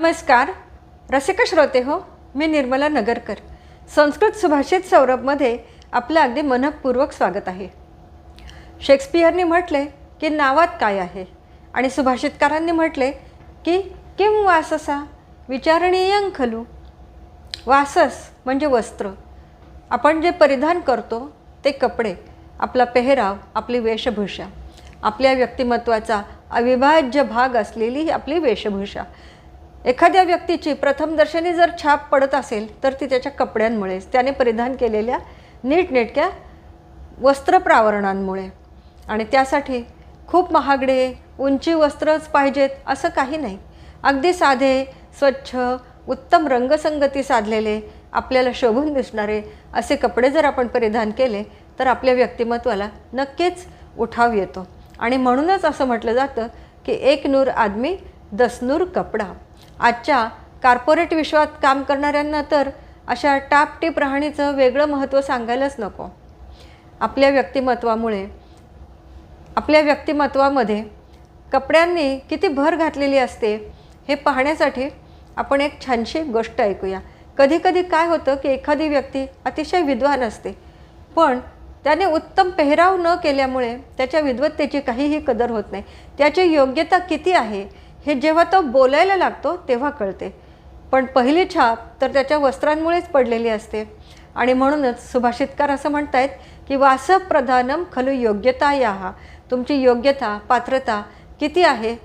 नमस्कार. रसिक श्रोते हो मी निर्मला नगरकर. संस्कृत सुभाषित सौरभमध्ये आपलं अगदी मनपूर्वक स्वागत आहे. शेक्सपियरने म्हटले की नावात काय आहे? आणि सुभाषितकारांनी म्हटले की किम वाससा? विचारणीयं खलू? वासस म्हणजे वस्त्र. आपण जे परिधान करतो ते कपडे आपला पेहराव आपली वेशभूषा. आपल्या व्यक्तिमत्वाचा अविभाज्य भाग असलेली ही आपली वेशभूषा. एखाद्या व्यक्तीची प्रथमदर्शनी जर छाप पडत असेल तर ती त्याच्या कपड्यांमुळेच त्याने परिधान केलेल्या नीटनेटक्या वस्त्रप्रावरणांमुळे आणि त्यासाठी खूप महागडे उंची वस्त्रच पाहिजेत असं काही नाही. अगदी साधे स्वच्छ उत्तम रंगसंगती साधलेले आपल्याला शोभून दिसणारे असे कपडे जर आपण परिधान केले तर आपल्या व्यक्तिमत्वाला नक्कीच उठाव येतो. आणि म्हणूनच असं म्हटलं जातं की एक नूर आदमी दस नूर कपडा. आजच्या कार्पोरेट विश्वात काम करणाऱ्यांना तर अशा टापटीप राहणीचं वेगळं महत्त्व सांगायलाच नको. आपल्या व्यक्तिमत्वामुळे आपल्या व्यक्तिमत्वामध्ये कपड्यांनी किती भर घातलेली असते हे पाहण्यासाठी आपण एक छानशी गोष्ट ऐकूया. कधीकधी काय होतं की एखादी व्यक्ती अतिशय विद्वान असते पण त्याने उत्तम पेहराव न केल्यामुळे त्याच्या विद्वत्तेची काहीही कदर होत नाही. त्याची योग्यता किती आहे? हे जेव्हा तो बोलायला लागतो तेव्हा कळते. पण पहिली छाप तर त्याच्या वस्त्रांमुळेच पडलेली असते. आणि म्हणूनच सुभाषितकार असं म्हणतायत की वासप्रधानम खलू योग्यता याहा तुमची योग्यता पात्रता किती आहे?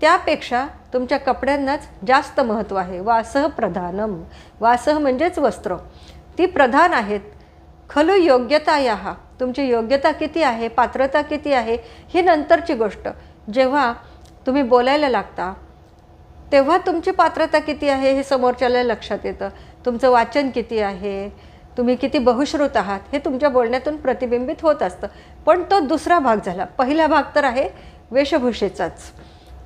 त्यापेक्षा तुमच्या कपड्यांनाच जास्त महत्त्व आहे. वासह प्रधानम वासह म्हणजेच वस्त्र. ती प्रधान आहेत. खलू योग्यता याहा तुमची योग्यता किती आहे? पात्रता किती आहे? ही नंतरची गोष्ट. जेव्हा तुम्ही बोलायला लागता तेव्हा तुमची पात्रता किती आहे हे समोरच्याला लक्षात येतं. तुमचं वाचन किती आहे तुम्ही किती बहुश्रुत आहात हे तुमच्या बोलण्यातून प्रतिबिंबित होत असतं. पण तो दुसरा भाग झाला. पहिला भाग तर आहे वेशभूषेचाच.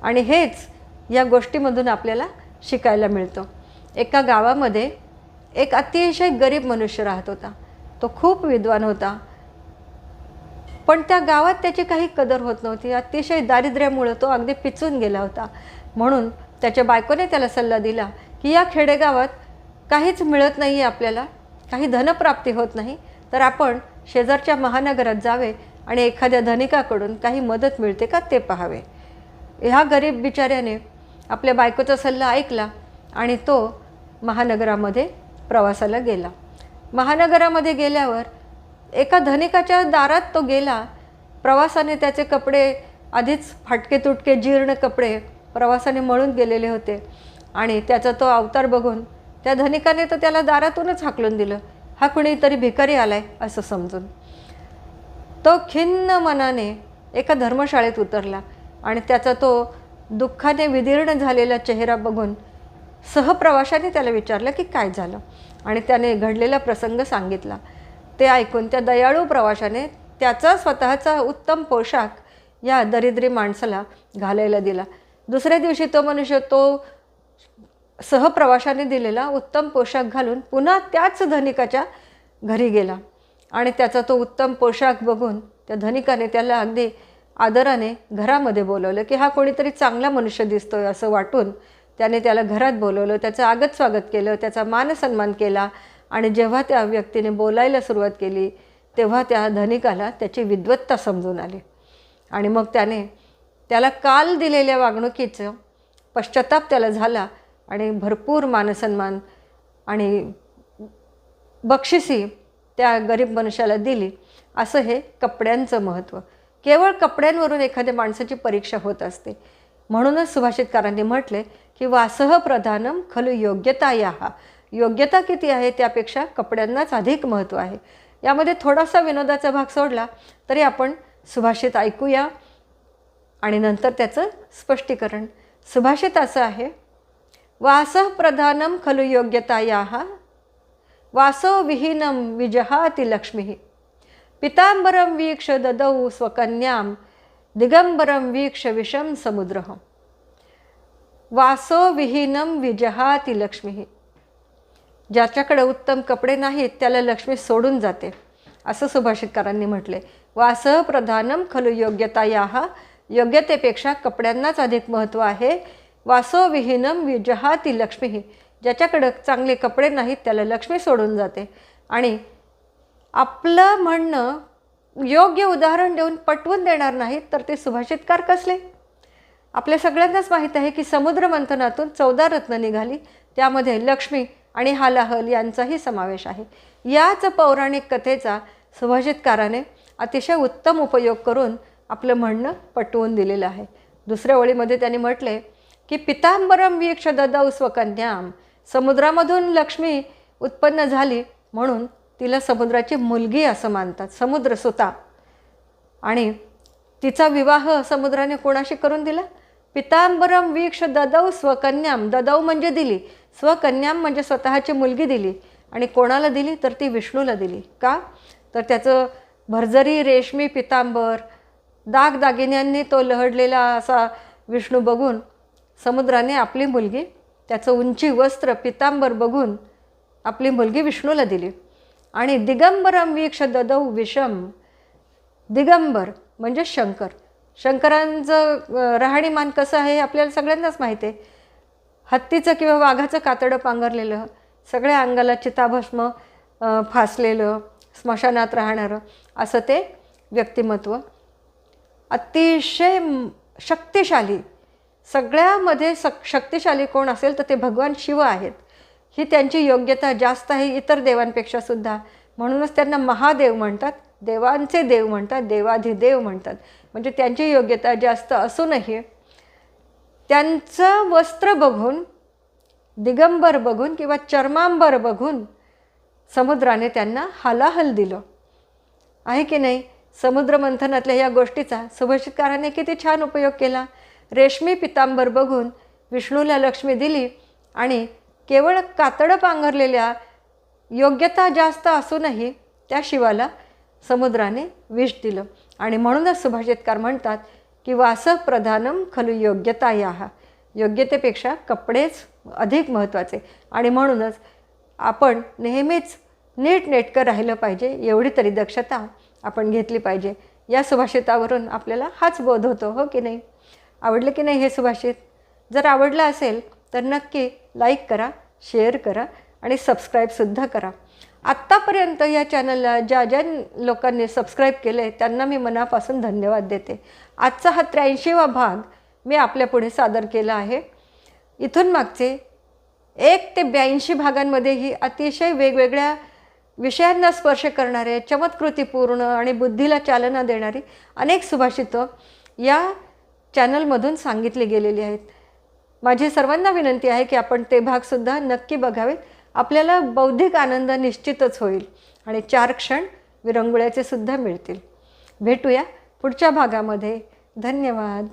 आणि हेच या गोष्टीमधून आपल्याला शिकायला मिळतं. एका गावामध्ये एक अतिशय गरीब मनुष्य राहत होता. तो खूप विद्वान होता. पण त्या गावात त्याची काही कदर होत नव्हती. अतिशय दारिद्र्यामुळं तो अगदी पिचून गेला होता. म्हणून त्याच्या बायकोने त्याला सल्ला दिला की या खेडेगावात काहीच मिळत नाही आहे आपल्याला काही धनप्राप्ती होत नाही तर आपण शेजारच्या महानगरात जावे आणि एखाद्या धनिकाकडून काही मदत मिळते का ते पाहावे. ह्या गरीब बिचाऱ्याने आपल्या बायकोचा सल्ला ऐकला आणि तो महानगरामध्ये प्रवासाला गेला. महानगरामध्ये गेल्यावर एका धनिकाच्या दारात तो गेला. प्रवासाने त्याचे कपडे आधीच फाटके तुटके जीर्ण कपडे प्रवासाने मळून गेलेले होते. आणि त्याचा तो अवतार बघून त्या धनिकाने तर त्याला दारातूनच हाकलून दिलं. हा कुणीतरी भिकारी आलाय असं समजून. तो खिन्न मनाने एका धर्मशाळेत उतरला आणि त्याचा तो दुःखाने विदीर्ण झालेला चेहरा बघून सहप्रवाशाने त्याला विचारलं की काय झालं? आणि त्याने घडलेला प्रसंग सांगितला. ते ऐकून त्या दयाळू प्रवाशाने त्याचा स्वतःचा उत्तम पोशाख या दरिद्री माणसाला घालायला दिला. दुसऱ्या दिवशी तो मनुष्य तो सहप्रवाशाने दिलेला उत्तम पोशाख घालून पुन्हा त्याच धनिकाच्या घरी गेला. आणि त्याचा तो उत्तम पोशाख बघून त्या धनिकाने त्याला अगदी आदराने घरामध्ये बोलवलं की हा कोणीतरी चांगला मनुष्य दिसतोय असं वाटून त्याने त्याला घरात बोलवलं त्याचं आगत स्वागत केलं त्याचा मानसन्मान केला आणि जेव्हा त्या व्यक्तीने बोलायला सुरुवात केली तेव्हा त्या धनिकाला त्याची विद्वत्ता समजून आली. आणि मग त्याने त्याला काल दिलेल्या वागणुकीचं पश्चाताप त्याला झाला आणि भरपूर मानसन्मान आणि बक्षिसी त्या गरीब मनुष्याला दिली. असं हे कपड्यांचं महत्त्व. केवळ कपड्यांवरून एखाद्या माणसाची परीक्षा होत असते. म्हणूनच सुभाषितकारांनी म्हटले की वासह प्रधानम खलू योग्यता या योग्यता किती आहे त्यापेक्षा कपड्यांनाच अधिक महत्त्व आहे. यामध्ये थोडासा विनोदाचा भाग सोडला तरी आपण सुभाषित ऐकूया आणि नंतर त्याचं स्पष्टीकरण. सुभाषित असं आहे वासः प्रधानम खलु योग्यता याहा वासो विहीनम विजहाति लक्ष्मी। पितांबरं वीक्ष ददौ स्वकन्यां दिगंबरं वीक्ष विषम समुद्र। वासो विहीनम विजहाति लक्ष्मी। ज्याच्याकडे उत्तम कपडे नाहीत त्याला लक्ष्मी सोडून जाते. असं सुभाषितकारांनी म्हटले. वासह प्रधानम खलु योग्यता या योग्यतेपेक्षा कपड्यांनाच अधिक महत्त्व आहे. वासोविहीनम विजहाती लक्ष्मी. ज्याच्याकडं चांगले कपडे नाहीत त्याला लक्ष्मी सोडून जाते. आणि आपलं म्हणणं योग्य उदाहरण देऊन पटवून देणार नाहीत तर ते सुभाषितकार कसले? आपल्या सगळ्यांनाच माहीत आहे की समुद्र मंथनातून चौदा रत्न निघाली. त्यामध्ये लक्ष्मी आणि हालाहल यांचाही समावेश आहे. याच पौराणिक कथेचा सुभाषितकाराने अतिशय उत्तम उपयोग करून आपलं म्हणणं पटवून दिलेलं आहे. दुसऱ्या ओळीमध्ये त्यांनी म्हटले की पितांबरम वीक्ष ददौ स्वकन्याम समुद्रामधून लक्ष्मी उत्पन्न झाली म्हणून तिला समुद्राची मुलगी असं मानतात. समुद्र सुता. आणि तिचा विवाह समुद्राने कोणाशी करून दिला? पितांबरम वीक्ष ददौ स्वकन्याम. ददौ म्हणजे दिली. स्वकन्याम म्हणजे स्वतःची मुलगी दिली. आणि कोणाला दिली? तर ती विष्णूला दिली. का? तर त्याचं भरजरी रेशमी पितांबर. दागदागिन्यांनी तो लहडलेला असा विष्णू बघून समुद्राने आपली मुलगी त्याचं उंची वस्त्र पितांबर बघून आपली मुलगी विष्णूला दिली. आणि दिगंबरम वीक्ष ददौ विषम. दिगंबर म्हणजे शंकर. शंकरांचं राहणीमान कसं आहे हे आपल्याला सगळ्यांनाच माहिती आहे. हत्तीचं किंवा वाघाचं कातडं पांघरलेलं सगळ्या अंगाला चिताभस्म फासलेलं स्मशानात राहणारं असं ते व्यक्तिमत्व. अतिशय शक्तिशाली. सगळ्यामध्ये सक शक्तिशाली कोण असेल तर ते भगवान शिव आहेत. ही त्यांची योग्यता जास्त आहे इतर देवांपेक्षा सुद्धा. म्हणूनच त्यांना महादेव म्हणतात. देवांचे देव म्हणतात देवाधिदेव म्हणतात. म्हणजे त्यांची योग्यता जास्त असूनही त्यांचं वस्त्र बघून दिगंबर बघून किंवा चर्मांबर बघून समुद्राने त्यांना हलाहल दिलं. आहे की नाही? समुद्रमंथनातल्या या गोष्टीचा सुभाषितकाराने किती छान उपयोग केला. रेशमी पितांबर बघून विष्णूला लक्ष्मी दिली आणि केवळ कातडं पांघरलेल्या योग्यता जास्त असूनही त्या शिवाला समुद्राने विष दिलं. आणि म्हणूनच सुभाषितकार म्हणतात की वासप्रधानम खलु योग्यता या योग्यतेपेक्षा कपडेच अधिक महत्त्वाचे. आणि म्हणूनच आपण नेहमीच नीटनेटकं राहिलं पाहिजे एवढी तरी दक्षता आपण घेतली पाहिजे. या सुभाषितावरून आपल्याला हाच बोध होतो हो की नाही? आवडलं की नाही हे सुभाषित? जर आवडलं असेल तर नक्की लाईक करा शेअर करा आणि सबस्क्राईबसुद्धा करा. आत्तापर्यंत या चॅनलला ज्या ज्या लोकांनी सबस्क्राईब केलं आहे त्यांना मी मनापासून धन्यवाद देते. आजचा हा त्र्याऐंशीवा भाग मी आपल्यापुढे सादर केला आहे. इथून मागचे एक ते ब्याऐंशी भागांमध्येही अतिशय वेगवेगळ्या विषयांना स्पर्श करणारे चमत्कृतीपूर्ण आणि बुद्धीला चालना देणारी अनेक सुभाषितं या चॅनलमधून सांगितली गेलेली आहेत. माझी सर्वांना विनंती आहे की आपण ते भागसुद्धा नक्की बघावेत. आपल्याला बौद्धिक आनंद निश्चितच होईल आणि चार क्षण विरंगुळ्याचे सुद्धा मिळतील. भेटूया पुढच्या भागामध्ये. धन्यवाद.